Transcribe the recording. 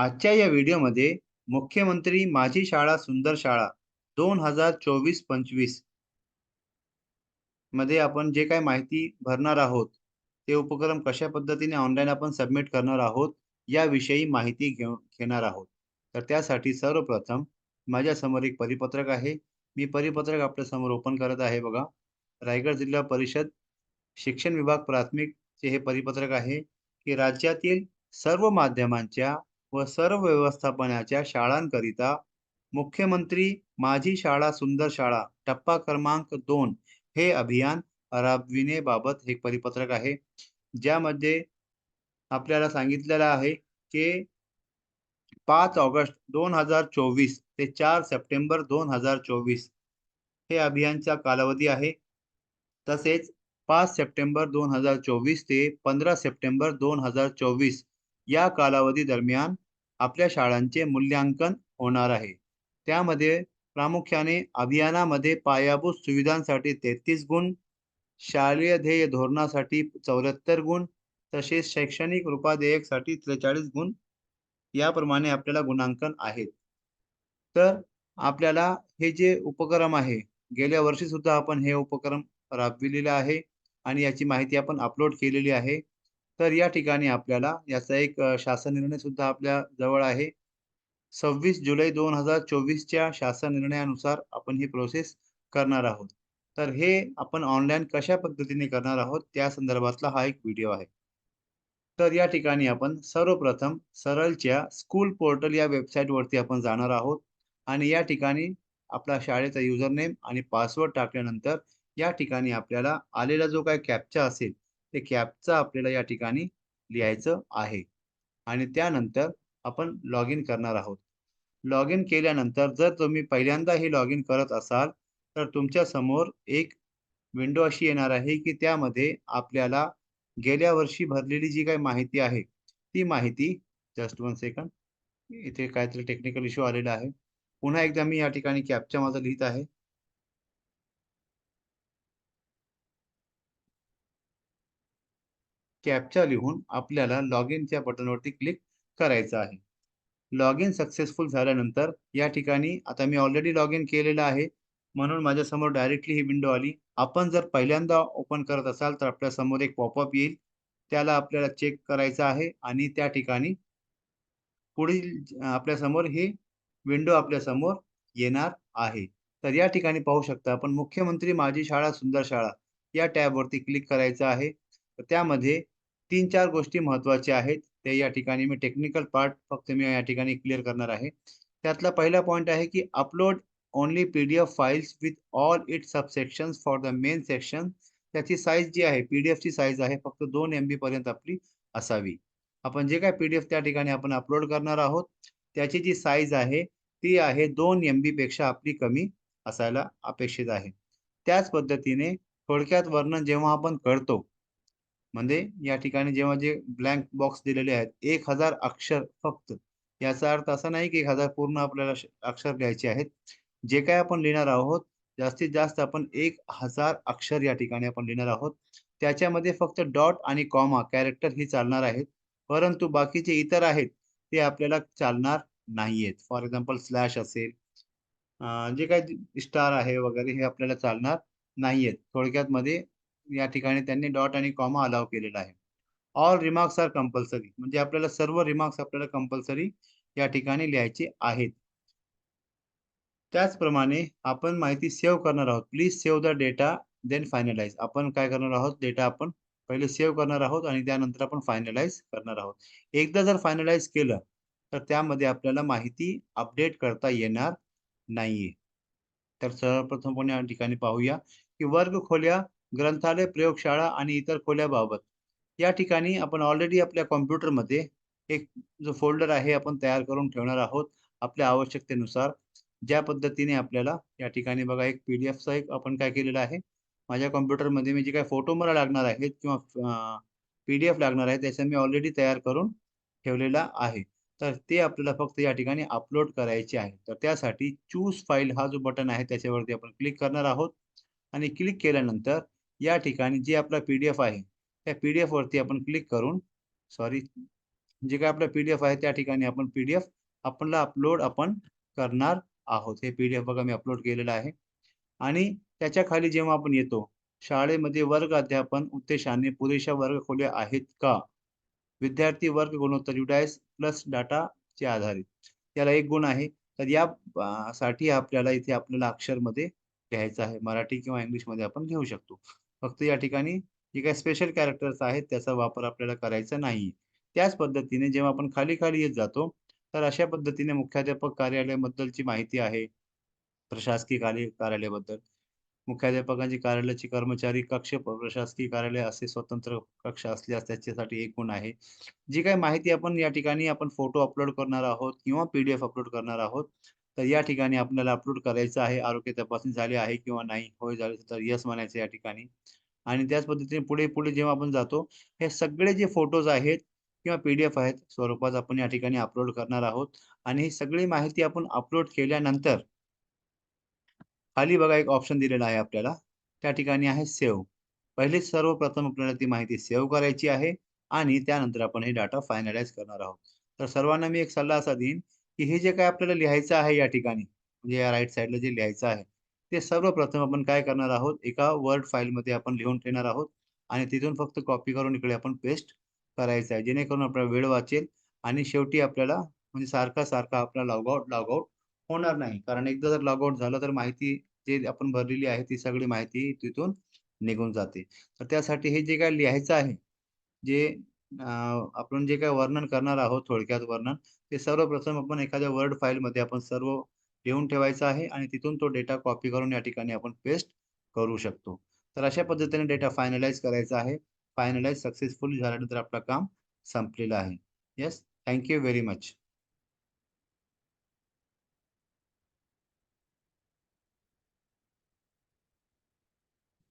आजच्या या व्हिडिओमध्ये मुख्यमंत्री माझी शाळा सुंदर शाळा दोन हजार चोवीस पंचवीसमध्ये आपण जे काही माहिती भरणार आहोत ते उपक्रम कशा पद्धतीने ऑनलाईन आपण सबमिट करणार आहोत याविषयी माहिती घेऊ घेणार आहोत. तर त्यासाठी सर्वप्रथम माझ्यासमोर एक परिपत्रक आहे. मी परिपत्रक आपल्यासमोर ओपन करत आहे बघा. रायगड जिल्हा परिषद शिक्षण विभाग प्राथमिकचे हे परिपत्रक आहे की राज्यातील सर्व माध्यमांच्या व सर्व व्यवस्थापनाच्या शाळांकरिता मुख्यमंत्री माझी शाळा सुंदर शाळा टप्पा क्रमांक दोन हे अभियान राबविण्याबाबत हे परिपत्रक आहे. ज्यामध्ये आपल्याला सांगितलेलं आहे की पाच ऑगस्ट दोन हजार चोवीस ते चार सप्टेंबर दोन हजार चोवीस हे अभियानचा कालावधी आहे. तसेच पाच सप्टेंबर दोन हजार चोवीस ते पंधरा सप्टेंबर दोन हजार चोवीस या कालावधी दरम्यान आपल्या शाळांचे मूल्यांकन होणार आहे. त्यामध्ये प्रामुख्याने अभियानामध्ये पायाभूत सुविधांसाठी तेहतीस गुण शालेय ध्येय धोरणासाठी चौऱ्याहत्तर गुण तसेच शैक्षणिक रूपादेयकसाठी त्रेचाळीस गुण याप्रमाणे आपल्याला गुणांकन आहेत. तर आपल्याला हे जे उपक्रम आहे गेल्या वर्षी सुद्धा आपण हे उपक्रम राबविलेले आहे आणि याची माहिती आपण अपलोड केलेली आहे. तर या ठिकाणी आपल्याला याचा एक शासन निर्णय सुद्धा आपल्या जवळ आहे. सव्वीस जुलै दोन हजार चोवीसच्या शासन निर्णयानुसार आपण ही प्रोसेस करणार आहोत. तर हे आपण ऑनलाईन कशा पद्धतीने करणार आहोत त्या संदर्भातला हा एक व्हिडिओ आहे. तर या ठिकाणी आपण सर्वप्रथम सरळच्या स्कूल पोर्टल या वेबसाईटवरती आपण जाणार आहोत आणि या ठिकाणी आपला शाळेचा युजर नेम आणि पासवर्ड टाकल्यानंतर या ठिकाणी आपल्याला आलेला जो काय कॅप्चा असेल ते कॅपचं आपल्याला या ठिकाणी लिहायचं आहे. आणि त्यानंतर आपण लॉग इन करणार आहोत. लॉग इन केल्यानंतर जर तुम्ही पहिल्यांदा हे लॉग इन करत असाल तर तुमच्यासमोर एक विंडो अशी येणार आहे की त्यामध्ये आपल्याला गेल्या वर्षी भरलेली जी काही माहिती आहे ती माहिती जस्ट वन सेकंड इथे काहीतरी टेक्निकल इश्यू आलेला आहे. पुन्हा एकदा मी या ठिकाणी कॅपचा माझा लिहित आहे. कॅपचा लिहून आपल्याला लॉग इनच्या बटनवरती क्लिक करायचं आहे. लॉग इन सक्सेसफुल झाल्यानंतर या ठिकाणी आता मी ऑलरेडी लॉग इन केलेलं आहे. म्हणून माझ्यासमोर डायरेक्टली ही विंडो आली. आपण जर पहिल्यांदा ओपन करत असाल तर आपल्यासमोर एक पॉपअप येईल. त्याला आपल्याला चेक करायचं आहे आणि त्या ठिकाणी पुढील आपल्यासमोर ही विंडो आपल्यासमोर येणार आहे. तर या ठिकाणी पाहू शकता आपण मुख्यमंत्री माझी शाळा सुंदर शाळा या टॅबवरती क्लिक करायचं आहे. तर त्यामध्ये तीन चार गोष्टी महत्त्वाच्या आहेत. ते या ठिकाणी मी टेक्निकल पार्ट फक्त मी या ठिकाणी क्लिअर करणार आहे. त्यातला पहिला पॉईंट आहे की upload only P D F files with all it subsections for the main section त्याची साईज जी आहे पी डी एफची साईज आहे फक्त दोन एम बी पर्यंत आपली असावी. आपण जे काय पी डी एफ त्या ठिकाणी आपण अपलोड करणार आहोत त्याची जी साईज आहे ती आहे दोन एम बी पेक्षा आपली कमी असायला अपेक्षित आहे. त्याच पद्धतीने थोडक्यात वर्णन जेव्हा आपण करतो म्हणजे या ठिकाणी जेव्हा जे ब्लँक बॉक्स दिलेले आहेत एक हजार अक्षर फक्त. याचा अर्थ असा नाही की एक हजार पूर्ण आपल्याला अक्षर लिहायचे आहेत. जे काय आपण लिहिणार आहोत जास्तीत जास्त आपण एक हजार अक्षर या ठिकाणी आपण लिहिणार आहोत. त्याच्यामध्ये फक्त डॉट आणि कॉमा कॅरेक्टर ही चालणार आहेत. परंतु बाकीचे इतर आहेत ते आपल्याला चालणार नाहीयेत. फॉर एक्झाम्पल स्लॅश असेल. जे काही स्टार आहे वगैरे हे आपल्याला चालणार नाहीयेत. थोडक्यात मध्ये या ठिकाणी त्यांनी डॉट आणि कॉमा अलाव केलेला आहे. ऑल रिमार्क्स आर कंपल्सरी म्हणजे आपल्याला सर्व रिमार्क्स आपल्याला कंपल्सरी या ठिकाणी लिहायचे आहेत. त्याचप्रमाणे आपण माहिती सेव्ह करणार आहोत. Please save the data then finalise आपण काय करणार आहोत? डेटा आपण पहिले सेव्ह करणार आहोत आणि त्यानंतर आपण फायनलाइज करणार आहोत. एकदा जर फायनलाइज केलं तर त्यामध्ये आपल्याला माहिती अपडेट करता येणार नाहीये. तर सर्वप्रथमपणे या ठिकाणी पाहूया की वर्ग खोल्या ग्रंथालय प्रयोगशाळा आणि इतर खोल्याबाबत. या ठिकाणी आपण ऑलरेडी आपल्या कॉम्प्युटरमध्ये एक जो फोल्डर आहे आपण तयार करून ठेवणार आहोत आपल्या आवश्यकतेनुसार. ज्या पद्धतीने आपल्याला या ठिकाणी बघा एक पी डी एफचा एक आपण काय केलेलं आहे. माझ्या कॉम्प्युटरमध्ये मी जे काही फोटो मला लागणार आहेत किंवा पी डी एफ लागणार आहे त्याचा मी ऑलरेडी तयार करून ठेवलेला आहे. तर ते आपल्याला फक्त या ठिकाणी अपलोड करायचे आहे. तर त्यासाठी चूज फाईल हा जो बटन आहे त्याच्यावरती आपण क्लिक करणार आहोत. आणि क्लिक केल्यानंतर या ठिकाणी जे आपला पी डी एफ आहे त्या पी डी एफ वरती आपण क्लिक करून सॉरी जे काय आपलं पी-डी-एफ आहे त्या ठिकाणी आपण पी-डी-एफ आपणला अपलोड आपण करणार आहोत. हे पी-डी-एफ बघा मी अपलोड केलेलं आहे आणि त्याच्याखाली जेव्हा आपण येतो, शाळेमध्ये वर्ग अध्यापन उद्देशाने पुरेशा वर्ग खोल्या आहेत का? विद्यार्थी वर्ग गुणोत्तर युटिलाइज प्लस डाटाचे आधारित. त्याला एक गुण आहे. तर या साठी आपल्याला इथे आपल्याला अक्षरमध्ये लिहायचं आहे. मराठी किंवा इंग्लिशमध्ये आपण घेऊ शकतो. फक्त या ठिकाणी जे काही स्पेशल कॅरेक्टर्स आहेत त्याचा वापर आपल्याला करायचा नाही. त्याच पद्धतीने जेव्हा आपण खाली-खाली येत जातो, तर अशा पद्धतीने मुख्याध्यापक कार्यालयाबद्दलची माहिती आहे. प्रशासकीय कार्य कार्यालयाबद्दल. मुख्याध्यापकांची कार्यालयाचे कर्मचारी कक्ष प्रशासकीय कार्यालय असे स्वतंत्र कक्ष असल्यास त्याच्यासाठी एक गुण आहे. जी काही माहिती आपण या ठिकाणी आपण फोटो अपलोड करणार आहोत किंवा पी अपलोड करणार आहोत. तर या ठिकाणी आपल्याला अपलोड करायचं आहे. आरोग्य तपासणी झाली आहे किंवा नाही? होय झाले तर यस म्हणायचं या ठिकाणी. आणि त्याच पद्धतीने पुढे-पुढे जेव्हा आपण जातो, हे सगळे जे फोटोज आहेत किंवा पी-डी-एफ आहेत स्वरूपात आपण या ठिकाणी अपलोड करणार आहोत आणि ही सगळी माहिती आपण अपलोड केल्यानंतर खाली बघा एक ऑप्शन दिलेला आहे आपल्याला. त्या ठिकाणी आहे सेव्ह. पहिले सर्वप्रथम आपल्याला ती माहिती सेव्ह करायची आहे आणि त्यानंतर आपण हे डाटा फायनलाइज करणार आहोत. तर सर्वांना मी एक सल्ला असा देईन, की हे जे काय आपल्याला लिहायचं आहे या ठिकाणी, म्हणजे या राईट साईडला जे लिहायचं आहे, ते सर्वप्रथम आपण काय करणार आहोत, एका वर्ड फाईलमध्ये आपण लिहून ठेवणार आहोत आणि तिथून फक्त कॉपी करून इकडे आपण पेस्ट करायचं आहे. जेणेकरून आपला वेळ वाचेल आणि शेवटी आपल्याला म्हणजे सारखा-सारखा आपला लॉगआउट लॉगआउट लॉग होणार नाही. कारण एकदा जर लॉगआउट झालं तर माहिती जे आपण भरलेली आहे ती सगळी माहिती तिथून निघून जाते. तर त्यासाठी हे जे काय लिहायचं आहे, जे आपण जे काय वर्णन करणार आहोत थोडक्यात वर्णन, ते सर्वप्रथम आपण एखाद्या वर्ड फाईलमध्ये आपण सर्व लिहून ठेवायचं आहे आणि तिथून तो डेटा कॉपी करून या ठिकाणी आपण पेस्ट करू शकतो. तर अशा पद्धतीने डेटा फायनलाइज करायचा आहे. फायनलाइज सक्सेसफुली झाल्यानंतर आपलं काम संपलेलं आहे. Yes, thank you very much.